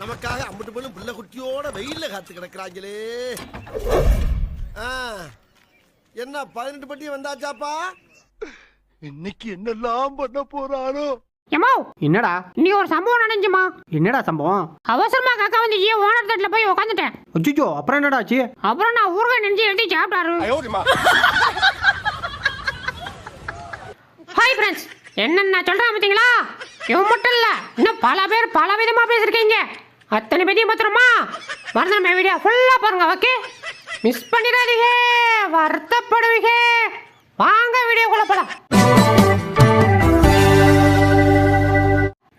நமக்காக அம்பட்டு போலும் புள்ள குட்டியோட வெயில்ல காத்து கிடக்குறாங்களே. ஆ, என்ன பதினெட்டு பட்டி வந்தாச்சாப்பா? இன்னைக்கு என்னெல்லாம் பண்ண போறானோ? ஏமா என்னடா? இன்னைக்கு ஒரு சம்பவம் நடந்துச்சுமா என்னடா சம்பவம்? அவசரமா காக்கா வந்துச்சு ஓனர் தட்டில் போய் உட்காந்துட்டேன் அச்சுச்சோ அப்புறம் என்னடா ஆச்சு? அப்புறம் நான் ஊறுகாய் நெஞ்சு எடுத்து சாப்பிட்டாரு. ஹாய் ஃப்ரெண்ட்ஸ் என்னன்னு நான் சொல்றேன் பார்த்தீங்களா இவன் மட்டும் இல்ல இன்னும் பல பேர் பல விதமா பேசிருக்கீங்க அத்தனை பேரையும் பத்திரமா? மறந்து நம்ம வீடியோ. ஃபுல்லா பாருங்க ஓகே மிஸ் பண்ணிடாதீங்க. வருத்தப்படுவீங்க. வாங்க வீடியோக்குள்ள போலாம்.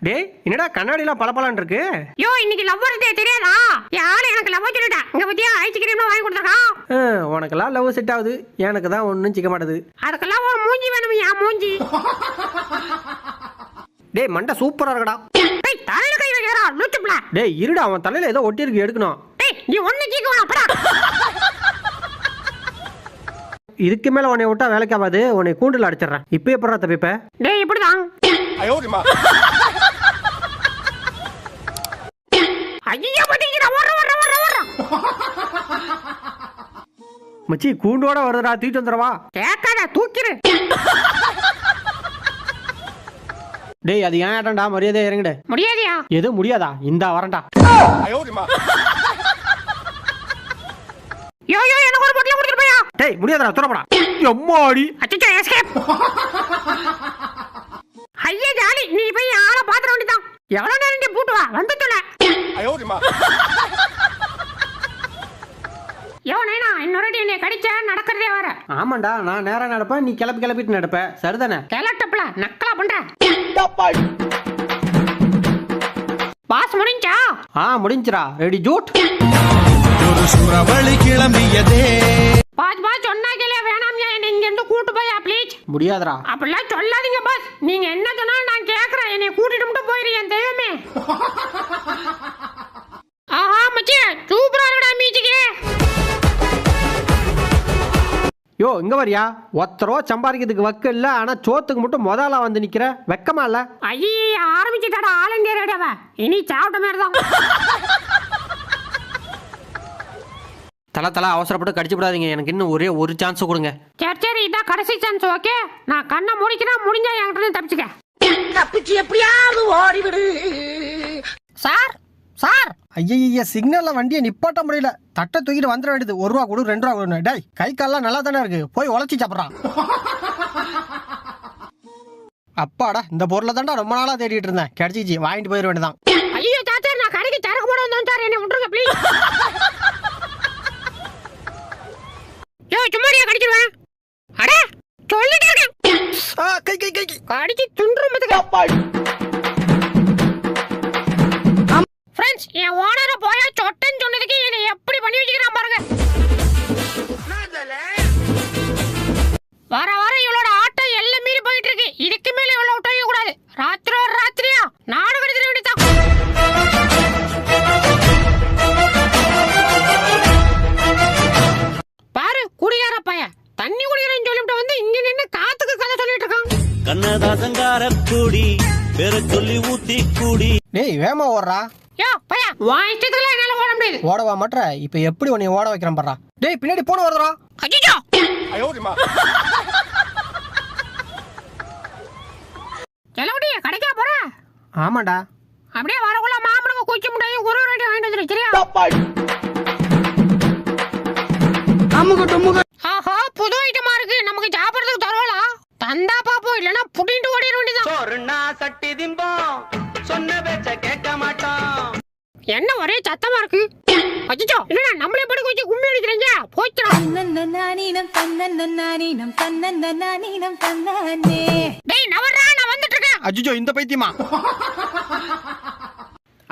டேய் என்னடா கண்ணாடிலாம் பளபளன்னு இருக்கு? யோ இன்னைக்கு லவ் வருதே தெரியாதா? யாரும் எனக்கு லவ் சொல்லிட்டா இங்க பத்தியா ஐஸ் கிரீம்லாம் வாங்கி கொடுத்துருக்கான். உனக்கெல்லாம் லவ் செட் ஆகுது. எனக்கு தான் ஒன்றும் சிக்க மாட்டேது. அதுக்கெல்லாம் ஒரு மூஞ்சி வேணும் என் மூஞ்சி. டேய் மண்டை சூப்பரா இருக்கடா. லூச்சுப்ல டேய் இருடா அவன் தலையில ஏதோ ஒட்டி இருக்கு எடுக்கணும். டேய் நீ ஒண்ணு ஜீக்கு வேணாம் படா. இதுக்கு மேல உன்னை விட்டா வேலைக்கு ஆகாது உன்னை கூண்டில் அடிச்சிடுறேன். இப்போ எப்படா தப்பிப்ப டேய் இப்படிதான். ஐயோ பாத்தீங்களா வர வர வர வர மச்சி கூண்டோட வருதுடா தூக்கிட்டு வந்துடவா. கேட்காத தூக்கிரு. டேய் அது ஏன் ஆட்டம்டா? மரியாதை இறங்கிடு முடியாதியா? எது முடியாதா? இந்தா வரேன்டா. யோ யோ எனக்கு ஒரு பொட்டில கொடுத்துட்டு போயா? டேய் முடியாதடா துறப்படா எம்மாடி? அச்சச்சோ எஸ்கேப் ஐயா ஜாலி. நீ போய் ஆளை பாத்திர வேண்டியதான் எவ்வளவு நேரம் நீ பூட்டு வா? வந்துட்டல. யோ நைனா இன்னொரு வாட்டி என்னை கடிச்ச நடக்கிறதே வர ஆமாண்டா நான் நேரா நடப்பேன் நீ கிளப்பி கிளப்பிட்டு நடப்ப. சரிதானே? கிளட்டப்பல நக்கலா. பண்ற பாஸ் முடிஞ்சா? ஆ முடிஞ்சிரா ரெடி ஜூட். ஒரு சுறவழி கிளம்பியதே. பாஸ் பாஸ் சொன்னா கேளே வேணாம் என்னை இங்க இருந்து கூட்டு போயா ப்ளீஸ் முடியாதுடா. அப்படிலாம் சொல்லாதீங்க பாஸ். நீங்க என்ன சொன்னாலும் நான் கேக்குறேன். என்னை கூட்டிட்டு மட்டும் போயிரு என் தெய்வமே. இங்க வரியா? ஒத்த ரூபா சம்பாதிக்கிறதுக்கு வக்கு இல்ல ஆனா சோத்துக்கு மட்டும் முதலா வந்து நிக்கிற? வெக்கமா இல்ல? ஐயே ஆரம்பிச்சுட்டாடா ஆல் இண்டியா ரேடியோவ இனி சாப்பிட்ட மாதிரி தான் தல தல அவசரப்பட்டு கடிச்சு விடாதீங்க எனக்கு இன்னும் ஒரே ஒரு சான்ஸ் கொடுங்க. சரி சரி இதான் கடைசி சான்ஸ் ஓகே நான் கண்ணை முடிக்கிறேன் முடிஞ்சா என்கிட்ட தப்பிச்சுக்க. தப்பிச்சு எப்படியாவது ஓடிவிடு. Sir sir. ஐயய்ய சிக்னல்ல வண்டியை நிப்பாட்ட முடியல. தட்டை தூக்கிட்டு வந்துட வேண்டியது. ஒரு ரூபா கொடு ரெண்டு ரூபா கொடு டேய் கை கால்லாம் நல்லா தானே இருக்கு. போய் உழைச்சி சாப்பிட்றான். அப்பாடா இந்த பொருளை தான்டா ரொம்ப நாளா தேடிட்டு இருந்தேன். கிடைச்சிச்சு வாங்கிட்டு போயிட வேண்டியதான் ஐயோ சாச்சா நான் கடைக்கு சரக்கு போட வந்தோம் சார் என்னை விட்டுருங்க ப்ளீஸ் யோ சும்மாரியா கடிச்சிருவேன். அட சொல்லிட்டு இருக்கேன். ஆ, கை கை கை கை. கடிச்சு துண்டுறதுக்கு என் ஓனரை போயா சொட்டன்னு சொன்னதுக்கு என்னை எப்படி பண்ணி வச்சுக்கிறான் பாருங்க. வர வர இவளோட ஆட்டம் எல்லாம் மீறி போயிட்டு இருக்கு. இதுக்கு மேல இவ்வளவு விட்டு வைக்க கூடாது. ராத்திரி ஒரு ராத்திரியா? நாடு கடத்திட வேண்டியதான் பாரு குடியார பையன் தண்ணி குடிக்கிறேன்னு சொல்லிவிட்டு வந்து இங்க நின்னு காத்துக்கு கதை சொல்லிட்டு இருக்கான். கண்ணதாசங்கார கூடி பெற சொல்லி ஊத்தி கூடி. டேய் வேமா ஓடுறா. யோ பையா உன் இஷ்டத்துக்குலாம் என்னால ஓட முடியாது. ஓடவா மாட்ற? இப்ப எப்படி உன்னை ஓட வைக்கிறேன் பாடுறா டேய் பின்னாடி போன வருதுடா. செலவுடி கடைக்கா போற? ஆமாண்டா. அப்படியே வரக்குள்ள மாமனுக்கு குச்சி முட்டையும் ஒரு வாட்டி வாங்கிட்டு வந்துரு சரியா? ஆஹா புது ஐட்டமா இருக்கு. நமக்கு சாப்பிடுறதுக்கு தருவாளா? தந்தா பாப்போம் இல்லனா புடிண்டு ஓடிட வேண்டியதான் சோறுனா சட்டி என்ன ஒரே சத்தமா இருக்கு? அச்சோ இல்லனா நம்மளே படுக்க வச்சு கும்மி அடிக்கிறீங்க? போச்சுடா. தன்னன்னானீனம் தன்னன்னானீனம் தன்னன்னானீனம் தன்னானே. டேய் நவர்றா நான் வந்துட்டு இருக்கேன் அஜிஜோ இந்த பைத்தியமா?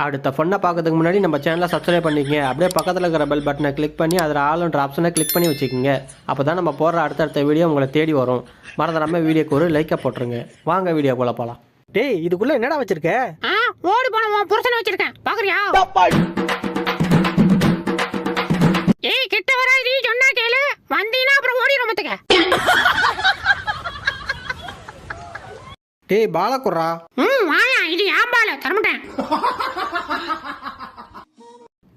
அடுத்த ஃபொண்ணை பார்க்கறதுக்கு முன்னாடி நம்ம சேனலை சப்ஸ்கிரைப் பண்ணிக்கங்க. அப்படியே பக்கத்தில் இருக்கிற பெல் பட்டனை கிளிக் பண்ணி அதில் ஆளுன்ற ஆப்ஷனை கிளிக் பண்ணி வச்சுக்கோங்க. அப்போ தான் நம்ம போடுற அடுத்தடுத்த வீடியோ உங்களை தேடி வரும். மறந்துடாம வீடியோக்கு ஒரு லைக்கை போட்டுருங்க. வாங்க வீடியோ போல போகலாம் டேய் இதுக்குள்ள என்னடா வச்சிருக்க? ஆ ஓடி போன உன் புருஷனை வச்சிருக்கேன். பாக்குறியா? ஏய் கிட்ட வராது சொன்னா கேளு. வந்தீனா அப்புறம் ஓடிடும் மத்துக்க டேய் பாலக்குறா ம் வாயா இது ஏன் பால? தரமாட்டேன்.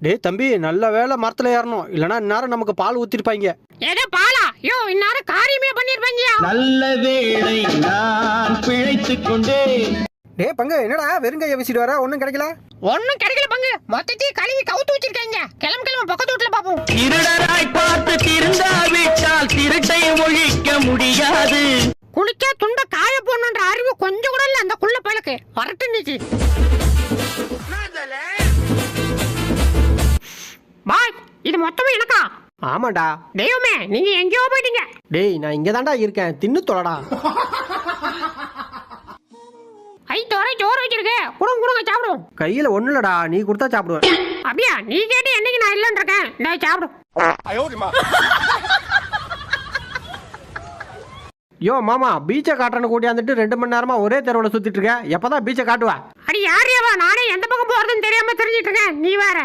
டேய் தம்பி நல்ல வேலை மரத்தில் ஏறணும். இல்லைன்னா இந்நேரம் நமக்கு பால் ஊற்றிருப்பாங்க எது பாலா? யோ இந்நேரம் காரியமே பண்ணிருப்பீங்க நல்ல வேளை நான் பிழைத்துக் கொண்டேன். டேய் பங்கு என்னடா வெறுங்கைய வீசிட்டு வர? ஒன்றும் கிடைக்கல? ஒண்ணும் கிடைக்கல பங்கு. மொத்தத்தையும் கழுவி கவுத்து வச்சிருக்கீங்க. கிளம்பு கிளம்பு பக்கத்து வீட்டுல பாப்போம். திருடராய் பார்த்து திருந்தாவிட்டால் ஆமாண்டா தெய்வமே நீங்க எங்கேயோ போயிட்டீங்க. டேய் நான் இங்கே தான்டா இருக்கேன். தின்னு தொலைடா. ஐ தோரை சோறு வச்சிருக்க. குடுங்க குடுங்க சாப்பிடுவோம் கையில் ஒன்றும் இல்லடா. நீ கொடுத்தா சாப்பிடுவேன் அப்படியா? நீ கேட்டு என்னைக்கு நான் இல்லைன்னு இருக்கேன். நான் சாப்பிடும் யோ மாமா பீச்சை காட்டுறன்னு கூட்டியாந்துட்டு ரெண்டு மணி நேரமா ஒரே தெருவில் சுத்திட்டு இருக்க. எப்பதான் பீச்சை காட்டுவா? அடி யாரையவா நானே எந்த பக்கம் போறதுன்னு தெரியாம தெரிஞ்சிட்டு இருக்கேன். நீ வேற.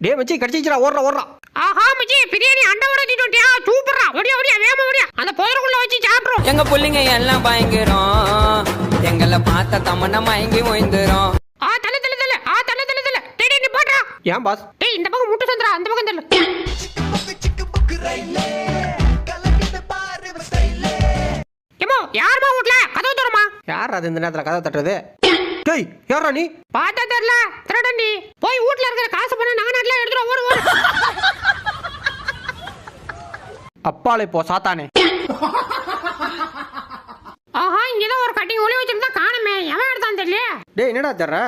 டே மச்சி கடிச்சிச்சுடா ஓடுறா ஓடுறா. ஆஹா மச்சி பிரியாணி அண்டை உடைச்சிட்டு வந்துட்டியா சூப்பரா ஒடியா ஒடியா வேம ஒடியா. அந்த புயலுக்குள்ள வச்சு சாப்பிடுறோம். எங்க புள்ளைங்க எல்லாம் பயங்கரம். எங்களை பார்த்த தமன்னா மயங்கி ஓய்ந்துரும். ஆ தல தல தல ஆ தல தல தல டேய் நீ போடுறா ஏன் பாஸ் டேய் இந்த பக்கம் முட்டு சந்திரா அந்த பக்கம் தள்ளு. ஏமோ யாருமா வீட்ல கதவு தரமா யார் அது இந்த நேரத்தில் கதை தட்டுறது? டேய் யாரா நீ? பார்த்தா தெரியல. திருடன் நீ. போய் வீட்ல இருக்கிற காசு பண்ண நட்டுல எடுத்துட்டு வா, ஓடு ஓடு. அப்பாலே போ சாத்தானே. ஆஹா இங்கதான் ஒரு கட்டிங் ஒளி வச்சிருந்தா காணுமே. எவன் எடுத்தான் தெரியல டேய் என்னடா தர்ற?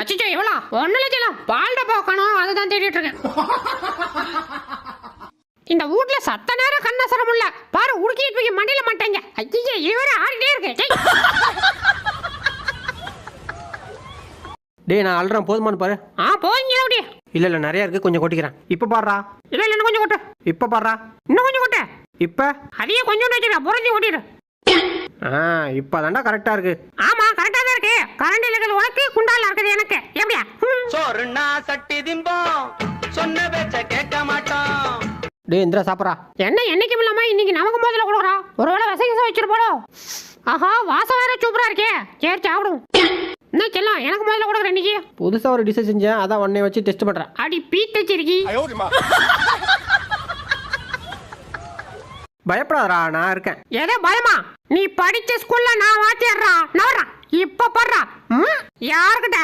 அச்சோ எவ்வளோ? ஒன்னும் லட்சம் பால்ட போக்கணும் அதுதான் தேடிட்டு இருக்கேன். இந்த வீட்ல சத்த நேரம் கண்ணசரம் இல்ல. பாரு உடுக்கிட்டு போய் மண்டியில மாட்டேங்க. ஐயே இவரே ஆடிட்டே இருக்கு டேய். நான் அல்றேன் போதுமானு பாரு. ஆ போங்க அப்படி இல்லை இல்லை நிறைய இருக்கு. கொஞ்சம் கொட்டிக்கிறேன். இப்போ பாடுறா. இல்ல இல்ல இன்னும் கொஞ்சம் கொட்டு. இப்போ பாடுறா. இன்னும் கொஞ்சம் கொட்டு. இப்போ? அதையே கொஞ்சம் வச்சுக்க புரஞ்சி ஓட்டிடு. ஆ இப்போ தாண்டா கரெக்டாக இருக்கு. ஆமா கரெக்டா தான் இருக்கு. கரண்ட் இருக்குது உனக்கு குண்டால இருக்குது எனக்கு. எப்படியா. சோறுனா சட்டி திம்போம் சொன்ன பேச்ச கேட்க மாட்டோம். டேய் இந்திரா சாப்பிட்றா. என்ன என்னைக்கும் இல்லாம இன்னைக்கு நமக்கு முதல்ல கொடுக்குறா? ஒருவேளை விசை வச்சிரு போலோ ஆஹா வாசம் வேற சூப்பரா இருக்கே. சரி சாப்பிடும் என்ன செல்லம் எனக்கு முதல்ல கொடுக்குற இன்னைக்கு புதுசாக ஒரு டிஷ் செஞ்சேன் அதான் உன்னை வச்சு டெஸ்ட் பண்ணுறேன் அடி பீத்தச்சிருக்கி பயப்படாதடா நான் இருக்கேன். எதோ பயமா? நீ படிச்ச ஸ்கூல்ல நான் வாத்தியாடுறா நவரா இப்ப படுறா. யாருக்கிட்ட?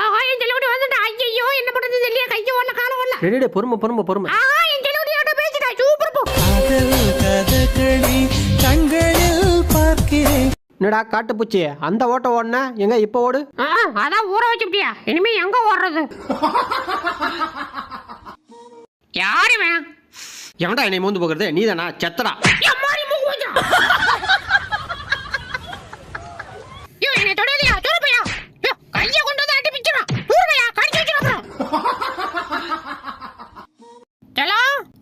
ஆஹா என் செல்லகுடி வந்துட்டா. ஐயோ என்ன பண்றது தெரியல கைய ஓடல கால டேய் டேய், பொறுமை பொறுமை பொறுமை. ஆஹா என் பேசிட்டா. சூப்பர் போ. என்னடா காட்டுப்பூச்சி? அந்த ஓட்ட ஓடுன? எங்க இப்போ ஓடு? ஆ, அதான் ஊற வச்சுட்டியா இனிமே எங்க ஓடுறது? யாரு வேணாம் எவன்டா என்னை மூந்து போகிறது நீ தானா செத்தடா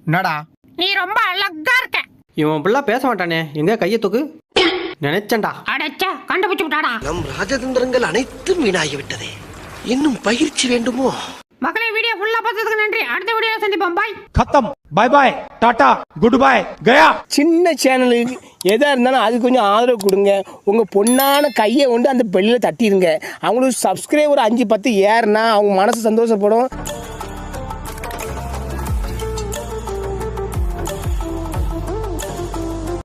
என்னடா? நீ ரொம்ப அழகா இருக்க. இவன் பிள்ளை பேச மாட்டானே. எங்க கையை தூக்கு? நினைச்சண்டா அடைச்சா கண்டுபிடிச்சு விட்டாடா நம் ராஜதந்திரங்கள் அனைத்தும் வீணாகிவிட்டதே. இன்னும் பயிற்சி வேண்டுமோ? மக்களை வீடியோ ஃபுல்லா பார்த்ததுக்கு நன்றி. அடுத்த வீடியோ சந்திப்போம். பாய் கத்தம். பாய் பாய் டாடா. குட் பாய் கயா. சின்ன சேனலு எதாக இருந்தாலும் அது கொஞ்சம் ஆதரவு கொடுங்க. உங்கள் பொண்ணான கையை கொண்டு அந்த பெல்லில் தட்டிடுங்க. அவங்களுக்கு சப்ஸ்கிரைபர் அஞ்சு பத்து ஏறுனா அவங்க மனசு சந்தோஷப்படும்.